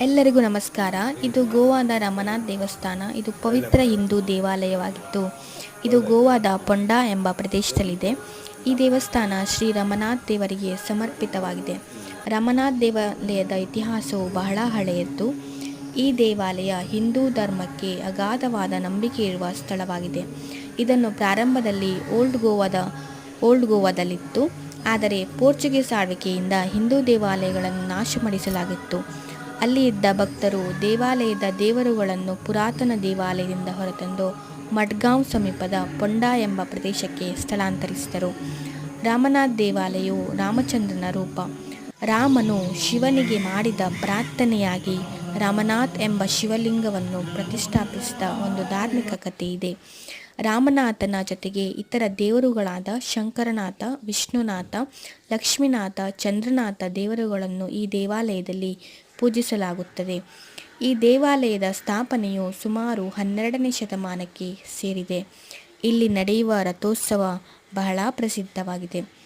ಎಲ್ಲರಿಗೂ ನಮಸ್ಕಾರ. ಇದು ಗೋವಾದ ರಮನಾಥ್ ದೇವಸ್ಥಾನ. ಇದು ಪವಿತ್ರ ಹಿಂದೂ ದೇವಾಲಯವಾಗಿತ್ತು ಇದು ಗೋವಾದ ಪೊಂಡಾ ಎಂಬ ಪ್ರದೇಶದಲ್ಲಿದೆ. ಈ ದೇವಸ್ಥಾನ ಶ್ರೀ ರಮನಾಥ್ ದೇವರಿಗೆ ಸಮರ್ಪಿತವಾಗಿದೆ. ರಮನಾಥ್ ದೇವಾಲಯದ ಇತಿಹಾಸವು ಬಹಳ ಹಳೆಯದ್ದು. ಈ ದೇವಾಲಯ ಹಿಂದೂ ಧರ್ಮಕ್ಕೆ ಅಗಾಧವಾದ ನಂಬಿಕೆ ಇರುವ ಸ್ಥಳವಾಗಿದೆ. ಇದನ್ನು ಪ್ರಾರಂಭದಲ್ಲಿ ಓಲ್ಡ್ ಗೋವಾದ, ಓಲ್ಡ್ ಗೋವಾದಲ್ಲಿತ್ತು. ಆದರೆ ಪೋರ್ಚುಗೀಸ್ ಆಳ್ವಿಕೆಯಿಂದ ಹಿಂದೂ ದೇವಾಲಯಗಳನ್ನು ನಾಶಪಡಿಸಲಾಗಿತ್ತು ಅಲ್ಲಿ ಇದ್ದ ಭಕ್ತರು ದೇವಾಲಯದ ದೇವರುಗಳನ್ನು ಪುರಾತನ ದೇವಾಲಯದಿಂದ ಹೊರತಂದು ಮಡ್ಗಾಂವ್ ಸಮೀಪದ ಪೊಂಡ ಎಂಬ ಪ್ರದೇಶಕ್ಕೆ ಸ್ಥಳಾಂತರಿಸಿದರು. ರಾಮನಾಥ್ ದೇವಾಲಯವು ರಾಮಚಂದ್ರನ ರೂಪ. ರಾಮನು ಶಿವನಿಗೆ ಮಾಡಿದ ಪ್ರಾರ್ಥನೆಯಾಗಿ ರಾಮನಾಥ್ ಎಂಬ ಶಿವಲಿಂಗವನ್ನು ಪ್ರತಿಷ್ಠಾಪಿಸಿದ ಒಂದು ಧಾರ್ಮಿಕ ಕಥೆ ಇದೆ. ರಾಮನಾಥನ ಜೊತೆಗೆ ಇತರ ದೇವರುಗಳಾದ ಶಂಕರನಾಥ, ವಿಷ್ಣುನಾಥ, ಲಕ್ಷ್ಮೀನಾಥ, ಚಂದ್ರನಾಥ ದೇವರುಗಳನ್ನು ಈ ದೇವಾಲಯದಲ್ಲಿ ಪೂಜಿಸಲಾಗುತ್ತದೆ. ಈ ದೇವಾಲಯದ ಸ್ಥಾಪನೆಯು ಸುಮಾರು ಹನ್ನೆರಡನೇ ಶತಮಾನಕ್ಕೆ ಸೇರಿದೆ. ಇಲ್ಲಿ ನಡೆಯುವ ರಥೋತ್ಸವ ಬಹಳ ಪ್ರಸಿದ್ಧವಾಗಿದೆ.